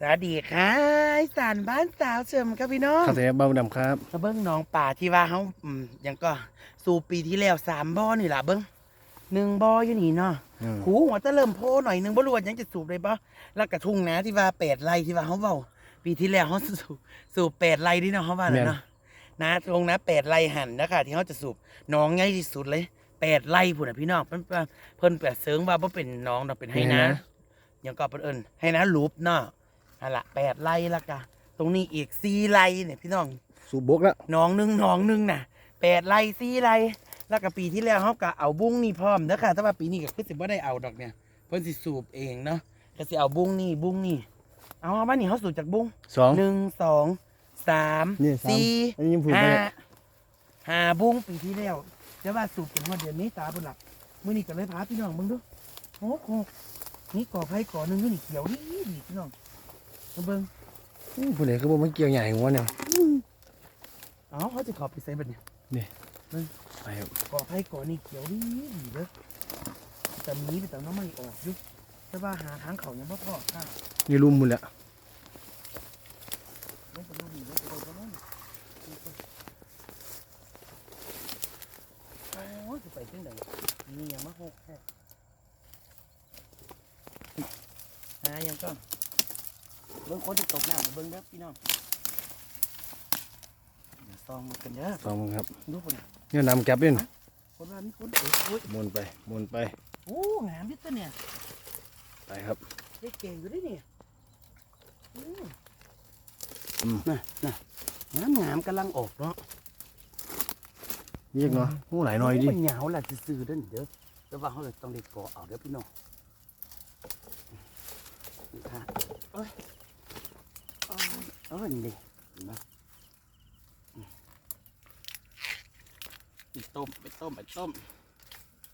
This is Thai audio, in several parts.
สวัสดีค่ะอีสานบ้านสาวเฉิมครับพี่น้องข้าวเสียบ้าดำครับมาเบิ้งหน้องป่าที่ว่าเขาอืมหยังก็สู่ปีที่แล้วสามบ่อนี่ล่ะเบิ้งหนึ่งบ่ออยู่นี่เนาะอืมหูหัวจะเริ่มโพหน่อยหนึงบ่รู้ว่าหยังจะสูบได้ปะแล้วกระทุ่งนาที่ว่าแปดไร่ที่ว่าเขาเว้าปีที่แล้วเขาสูบสูบแปดไร่ที่เนาะเขาว่าเลยเนาะนะตรงนะแปดไร่หันนะคะที่เขาจะสูบหน้องใหญ่ที่สุดเลยแปดไร่พุ่นน่ะพี่น้องเพิ่นเพิ่นเพิ่นแปดเสริงว่าบ่เป็นหน้องดอกเป็นให้นะ ยังก็เป็นเอิญให้นะรูปเนาะ อะละแปดไร่ละกะ ตรงนี้อีกสี่ไร่เนี่ยพี่น้องสูบบกแล้วหน้องหนึ่งหน้องหนึ่งน่ะแปดไร่สี่ไร่แล้วก็ปีที่แล้วเขาก็เอาบุ้งนี่พร้อมเด้อค่ะแต่ว่าปีนี้ก็คือสิบ่ได้เอาดอกเนี่ยเพิ่นสิสูบเองเนาะก็สิเอาบุ้งนี่บุ้งนี่เอาว่านี่เขาสูบจากบุ้งสอง หนึ่งสองสามนี่สามสี่อันนี้ยังผูกห้าไปห้าบุ้งปีที่แล้วแต่ว่าสูบเป็นวันเดือนเมษาพุ่นละมื้อนี้ก็เลยพาพี่น้องมึงดูโอ้โหนี่ก่อไผ่ก่อหนึงอยู่นี่เขียวนี่ดีพี่น้องมา เบิ่งผู้ใดคือบ่มันเกี่ยวใหญ่หัวเนี่ยเอ้าเขาจะขอไปใส่บัดเนี่ยไปครับก่อไผ่ก่อนี่เขียวนี่ดีเด้อแต่มีแต่น้ำไม่ออกอยู่แต่ว่าหาทางเขายังบ่พอค่ะนี่รุมหมดแล้วลงไปดูนี่ลงไปดูตรงนั้นโอ้ยจะไปจังไดนี่ยังมาหกแค่หายังก็ เบิ่งคนที่ตกน้ำเบิ่งเด้อพี่น้องเดี๋ยวซองมากันเด้อสองมึงครับดูปุ่นเนี่ยนำแก๊บด้วยนะคนว่ามีคนเอ้ยโอ้ยหมุนไปหมุนไปโอ้งามดิตัวเนี่ยไปครับได้เก่งอยู่ดิเนี่ยอืมอืมน่ะน่ะงามงามกำลังออกเนาะเรียกเนาะโอ้หลายหน่อยดิมันเหงาแหละซื่อๆเด้อนี่เด้อแต่ว่าเขาเลยต้องได้เกาะเอาเด้อพี่น้องนี่ค่ะเอ้ยเอ้ยเอ้ยนี่ดิเห็นไหมอืมไปต้มไปต้มไปต้ม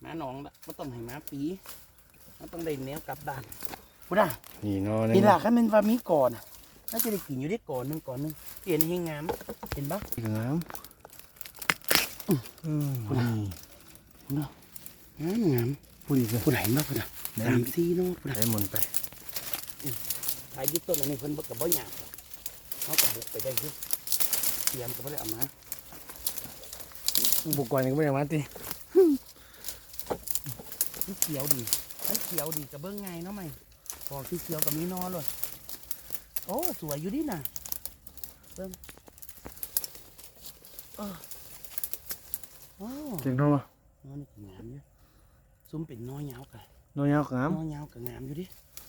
ม้าหนองละไม่ต้องให้ม้าปีมันต้องได้แนวกลับบ้านพูดอะนี่เนาะนี่ล่ะครับมันว่ามีก่อนน่ะน่าจะได้กินอยู่ได้ก่อนหนึงก่อนหนึงเปลี่ยนให้งามเห็นปะนี่ก็งามอืมพูดอะนี่งามงามพูดอีกเลยผู้ไหนมาผู้น่ะไหนสามสี่เนาะผู้ไหน่ะนหมุนไปไปยึดต้นอันนี้เพิ่นบ่กับบ่หยาบ เขากับบุกไปได้คือเตรียมก็บ่ได้เอามาบุกก่อนยังไม่ได้มาติมันเขียวดีมันเขียวดีกับเบิ่งไงเนาะไหมพอที่เขียวกับมีนอเลยโอ้สวยอยู่ดิน่ะเบิ่งเออว้าวเจ๋งเท่าไหร่นอนี่ก็งามอยู่ซุ้มเป็นนอยาวกันน้อยยาวงามนอยาวก็งามอยู่ดิ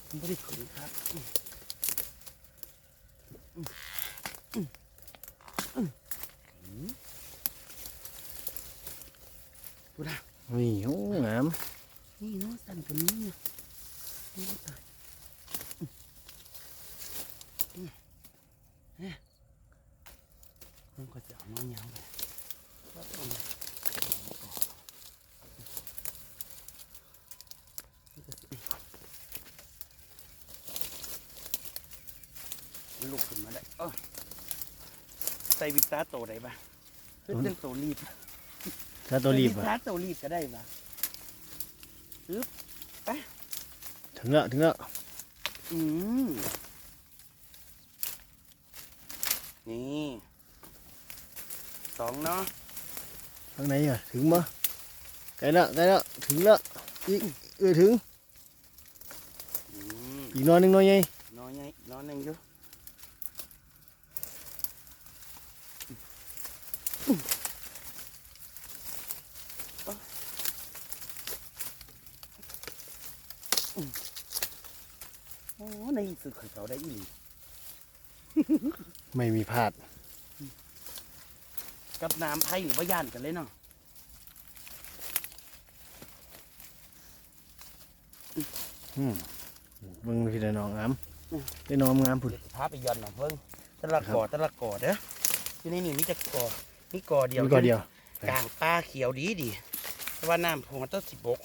มันไม่ได้ขืนครับ พูดนะนี่โอ้งามนี่เนาะสั่นคนนี้เนี่ยโอ้ตายอืมอืมเฮ้ยมันก็จะเอานอยาวไปแล้วก็เอามาเอาต่อนี่ก็สิลูกขึ้นมาได้เออใส่วิซาโตได้ปะเฮ้ยเป็นโตรีบถ้าตัวรีบใส่วิอะซาโตรีบก็ได้ปะถึงแล้วถึงแล้วอืมนี่สองเนาะข้างในอะถึงมั้ยใกล้แล้วใกล้แล้วถึงแล้วอีกเออถึงอืมอีกหน้อยหนึงหน้อยไงน้อยไงน้อยหนึ่งอยู่ โอ้ในที่สุดเขาเขาได้อีหลีไม่มีพลาด กับน้ำไผ่หรือว่าย่านกันเลยเนาะอืมเบิ่งพี่ได้น้องงามได้น้องงามพุ่นเดี๋ยวสิพาไปย้อนหน่อยเพิ่งแตะละก่อแตะละก่อเด้อที่นี่นี่มีแต่ก่อมีก่อเดียวมีก่อนเดียวกลางป่าเขียวดีดีแต่ว่าน้ำผมมันต้องสิบก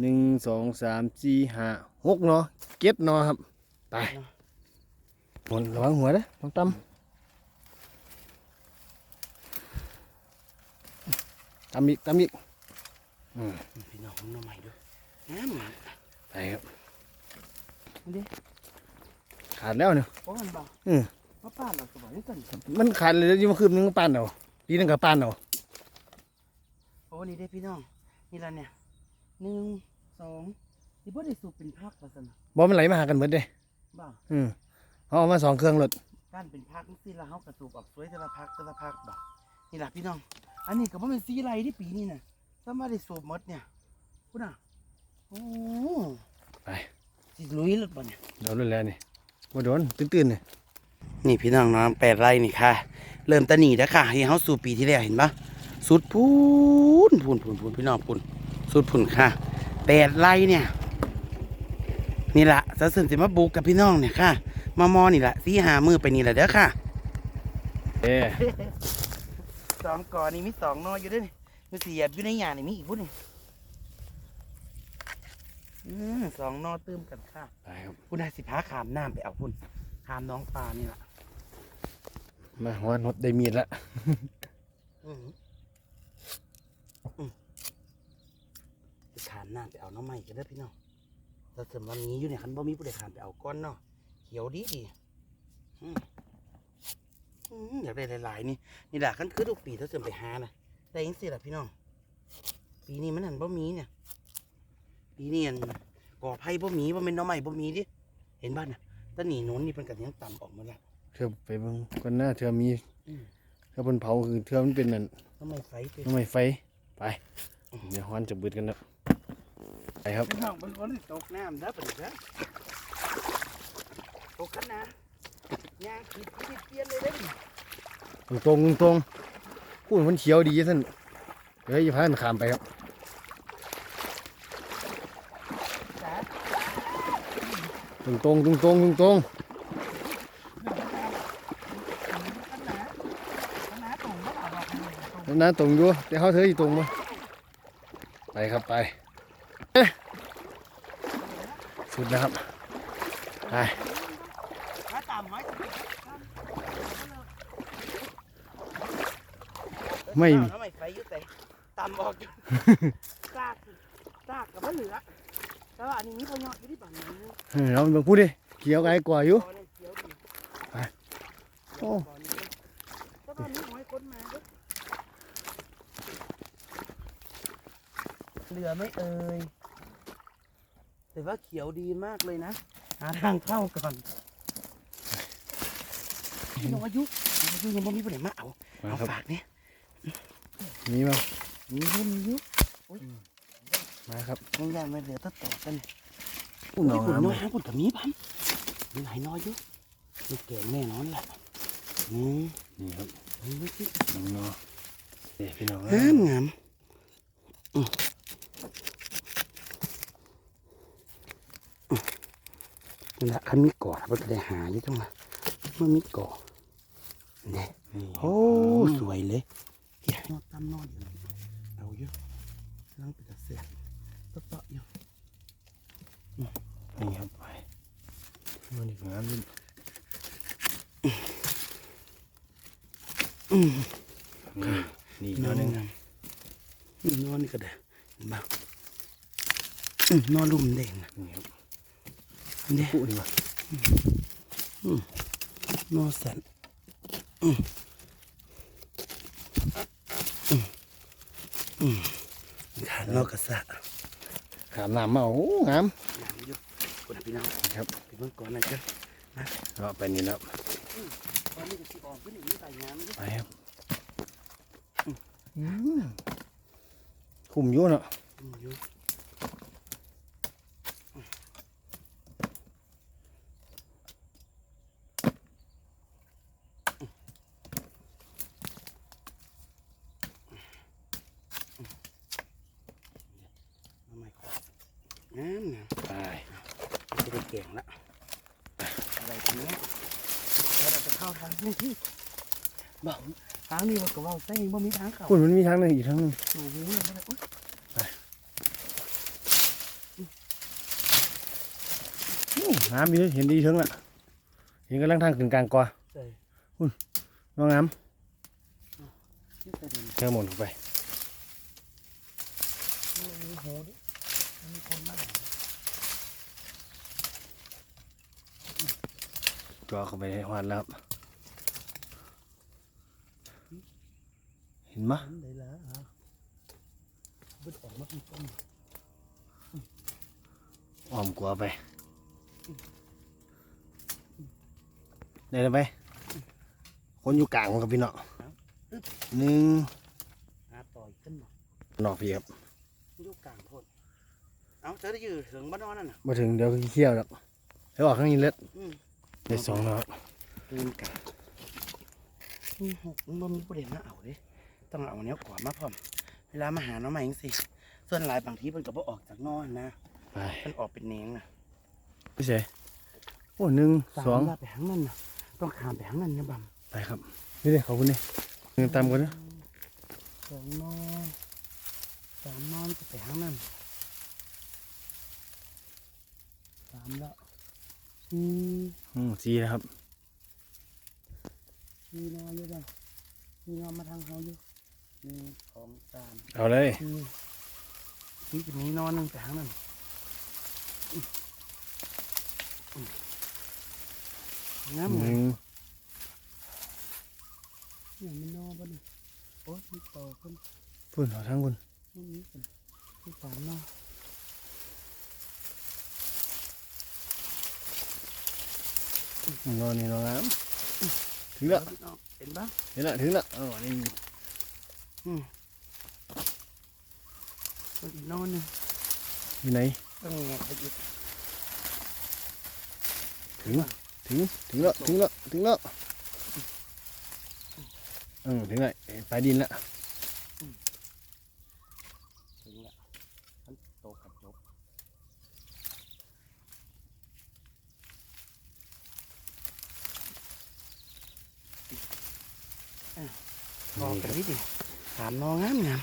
หนึ่งสองสามสี่ห้าหกเนาะเก็ดเนาะครับ ไปหมุนระวังหัวนะต้องตั้มตั้มอีกตั้มอีกอืมพี่น้องน้องใหม่ด้วยงามงามไปครับอันนี้ขาดแล้วเนี่ยโอ้มันบอกอืมมาป้านเราสบายที่สุดมันขาดเลยอยิ่มาคืบนึงก็ปานเอาปีนึงก็ปานเอาโอ้นี่ได้พี่น้องนี่ละเนี่ยหนึ่ง สองนี่พ่ได้สูบเป็นพักมาสันบ่มันไหลมาหากันหมดเด้บ้าอืมเขาเอามาสองเครื่องรถการเป็นพักนี่ละเขากระสูบออกสวยแต่ละพักแต่ละพักบ่นี่ละพี่น้อง อันนี้ก็บ่เป็นสีไรที่ปีนี้น่ะถ้ามาได้สูบหมดเนี่ยพูดน่ะโอ้ไปสิลุยรถบ่เนี่ยเดี๋ยวรถแล้วนี่บ่โดนตื่นๆนี่นี่พี่น้องน้องแปดไร่นี่ค่ะ เริ่มตะหนีแล้วค่ะที่เขาสู่ปีที่แล้วเห็นปะสุดพูนพูนพูนพูนพี่น้องพูนสุดพูนค่ะ แปดไร่เนี่ย นี่ละสะสมสิมาบุกกับพี่น้องเนี่ยค่ะมามอนี่ละสี่หามือไปนี่แหละเด้อค่ะเอ้สองก่อนนี่มีสองนออยู่ด้วยนี่มีสี่หยบอยู่ในหยานี่มีอีกพุ่นนี่อืมสองนอตื้มกันค่ะไปครับพุ่นได้สิพาขามน้ำไปเอาพุ่นขามน้องปลานี่ละมาหัวรถได้มีดละ อืมอืมไปขาม น้ำไปเอาน้องใหม่กันเด้อพี่น้องเราเสริมวันนี้อยู่เนี่ยคันบ่มีผู้ใดขามไปเอาก้อนเนาะเขียวดีดีอืมอืมอยากได้หลายๆนี่นี่แหละคันคือทุกปีถ้าเสริมไปหานะได้ยังสิล่ะพี่น้อง ปีนี้มันหันบ่มีเนี่ย ปีนี้อันก่อไผ่บ่มีบ่เป็นหน้องใหม่บ่มีดิเห็นบ้านน่ะต้นหนีโน้นนี่เป็นกันยังต่ำออกหมาแล้วเธอไปเบิ่งก่อนหน้าเธอมีอืมถ้าบนเผาคือเธอมันเป็นนั่นน้องใหม่ไฟเป็นทำไมไฟไปเดี๋ยวฮ้อนจะเบิดกันแล้ว ไปครับพี่น้องบางคนตกน้ำเด้อปะเด้อตกกันนะย่างขีดขีดเปลี่ยนเลยเด้อตรงตรงตรงๆพูดมันเขียวดีท่านเดี๋ยวจะพากันขามไปครับจ้าตรงตรงตรงตรงตรงตรงกันนะกันนะตรงก็เอาดอกเลยตรงแล้วนะตรงอยู่แต่เขาเธออยู่ตรงมั้ไปครับไปเอ๊ะ สุดแล้วครับไปถ้าตามไว้ไม่ม่ไฟยุต่ตามออกอยู่ซากซากกับมันเหลือแต่ว่าอันนี้มีพยอดอยู่ที่บ้านนี้เออเราเบิ่งพูดดิเขียวไกลกว่าอยู่ได้เขียวดีไปโอ้แต่บ้านนี้หอยคนมาเหลือไม่เอ่ย แต่ว่าเขียวดีมากเลยนะ หาทางเข้าก่อนพี่น้องอายุน้องอายุยังไม่มีผู้ใดมาเอามาเอาครับ ฝากเนี่ยมีมั้ยมีเงินมีเยอะมาครับ ยังยันไม่เหลือตัดต่อกันอู้หนองญี่ปุ่นน้ำน้อยหาปุ่นกับมีพันมีหลายน้อยอยู่มีแก่แน่นอนแหละนี่นี่ครับนี่ไม่คิดน้องนอเด็พี่น้องงามงามอืมอืม นี่ละคันมีก่อมันก็ได้หาอยู่จังหวะมันมีก่อเนี่ยนี่โอ้สวยเลยเกี่ยนอนตามนอนอยู่เอาเยอะนั่งไปกับเสียตะเตาะอยู่นี่ครับไปมันอีกงามดิอืมนี่นนออนนหนึ่งงามอืมนอนนี่ก็ได้เห็นบ้างอืมนอนลุ่มแดงนะนี่ครับเนี่ยปุ๊ดีกว่านอนสันอืมอืมอืมขานอกกระสะขามน้ำมาโอ้งามงามอยู่คนพี่น้องครับไปเบิ่งก่อนนะจ๊ะก็ไปนี่แล้วตอนนี้ก็สิออกขึ้นอีกนิดใส่งามอยู่ไปครับอืมคุ้มอยู่เนาะอืมอยู่เอาไม้ขวาดงามงาม ไป จะได้เก่งละอะไรตรงเนี้ยแล้ว เข้าทางนี้ที่บอกทางนี้มันก็ว่าใส่บ่มีทางเข้าคุณมันมีทางหนึงอีกทางหนึงโอ้โหเลยไม่ได้อุ๊ยอู้งามอยู่เห็นดีเชิงละเห็นกำลังทางถึงกลางกว่าใส่น้องงามที่ใส่เดินเชื่อหมดลงไปมันมีหูดิมีคนมากจ่อเข้าไปในหวานแล้วครับ ห็นมะได้แล้วอะเบิดออกมาเป็นต้นอ้อมกลัวไป ได้แล้วไปคนอยู่กลางครับพี่เนาะหนึ่งหาต่อยขึ้นมานอกพี่ครับอยู่กลางโพดเอาเธอได้อยู่ถึงบ้านนอนนั่นน่ะมาถึงเดี๋ยวเคี่ยวแล้วแล้วออกข้างนี้เล็ดอืมได้สองแล้วครับตื่นกันนี่หกมันบ่มีประเด็นมาเอาเด้ ต้องเอาเนี้ยกว่ามาพร้อมเวลามาหาน้องใหม่จังสิส่วนหลายบางทีมันก็บ่ออกจากนอนนะไปมันออกเป็นเน้งนะพี่เสโอ้หนึ่งสองตามว่าไปหางนั่นนะต้องขามไปหางนั่นนะบัมไปครับนี่เลยขอบคุณนี่หนึ่งตามกันนะสองนอนสามนอนจะไปหางนั่นสามแล้วสี่อืมสี่นะครับสี่นอนอยู่บ้างสี่นอนมาทางเขาอยู่ หนึ่งสองสามเอาเลยสี่นี่จะมีนอนหนึงไปหางนั่นอืมอืมงามหเลยนึ่งเนี่ยมันนอนบ่นี่โอ้ยมีต่อคนพุ่นเอาทั้งพุ่นนี่นี่คนที่สามนอนนอนนี่นอนน้ำถึงแล้วเอาเห็นปะถึงแล้วถึงแล้วอ๋อนี่ อืมมันอีกนอนหนึงอยู่ไหนต้องแงะไปอีกถึงถึงถึงแล้วถึงแล้วถึงแล้วอืมถึงแล้วไปดินละถึงละมันโตกระจบอะมองกันนิดดิ ถามน้องงามงาม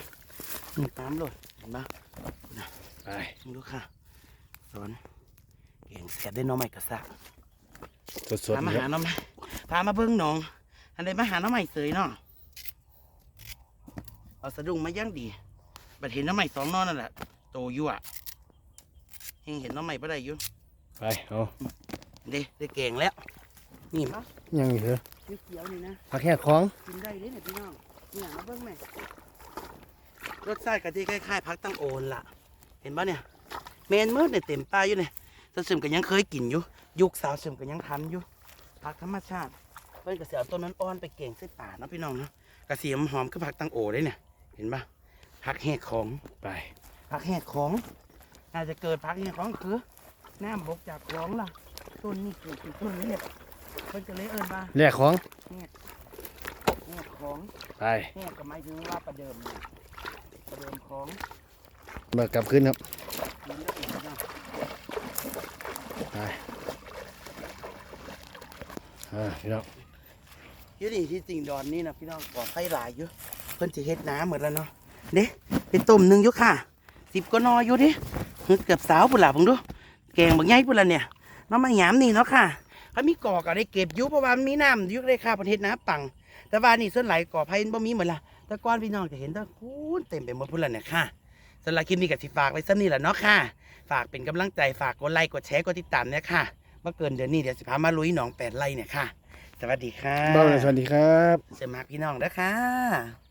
นี่ตามเลยเห็นปะไปมึงดูค่ะสอนเก่งแสบได้น้องใหม่กระซักสดสดพามาคหารับน้องใหม่พามาเบิ้งหนอง อันใดมาหาน้องใหม่เสยเนาะเอาสะดุ้งมาย่างดีบัดเห็นน้องใหม่สองนอนนั่นแหละโตอยู่อะเฮงเห็นน้องใหม่ปะได้อยู่ไปเอาเด้ได้เก่งแล้วนี่มะยังอยู่เหรอนี่เขียวนี่นะพักแค่คล้อง กินได้เลยเนี่ยพี่น้องนี่มาเบิ้งแม่ รสชาติกะทิคล้ายๆพักตั้งโอนล่ะ เห็นปะเนี่ยเมนมืดเนี่ยเต็มป้ายอยู่เนี่ยสาวซึมก็ยังเคยกินอยู่ ยุคสาวซึมก็ยังทันอยู่ผักธรรมชาติเพิ่นกระเสียต้นนั้นอ่อนไปเก่งใส่ป่าเนาะพี่น้องเนาะกระเสียมหอมคือผักตังโอได้เนี่ยเห็นปะผักแหกของไปผักแหกของอาจจะเกิดผักแหกของคือน้ำบกจากคลองล่ะต้นนี้เกิดเป็นต้นนี้เนี่ยเพิ่นจะเลยเอิ้นว่าแลกของแหกของไปแหกก็หมายถึงว่าประเดิม เนี่ยประเดิมของมากลับขึ้นครับกินได้อีกนะไปอ่าพี่น้องอยี่นี่ที่จริงดอนนี่นะพี่น้องก่อไฟหลายอยู่เพิ่นจะเฮ็ดน้ำหมดแล้วเนาะเด้ไปต้มหนึงอยู่ค่ะสิบก็นออยู่ดิเกือบสาวปุ่นละผมดู แกงบางไงปุ่นละเนี่ยน้องมาหยามนี่เนาะค่ะเขามีกอกอะไรเก็บอยู่เพราะว่ามันมีน้ำอยุคเลยค่ะประเทศน้ำปัง แต่ว่านี่ส่วนไหลายก่อไผ่บ่มีเหมือนละ แต่ก้อนพี่น้องจะเห็นแตะคูนเต็มไปหมดพุ่นละเนี่ยค่ะสำหรับคลิปนี้กับสิฝากไว้ซ้ำนี่แหละเนาะค่ะ ฝากเป็นกำลังใจฝากกดไลค์กดแชร์กดติดตามเนี่ยค่ะเมื่อเกินเดือนนี้เดี๋ยวสิพามาลุยหนองแปดไร่เนี่ยค่ะ สวัสดีค่ะบ้าเลยสวัสดีครับ เสยมากพี่น้องเด้อค่ะ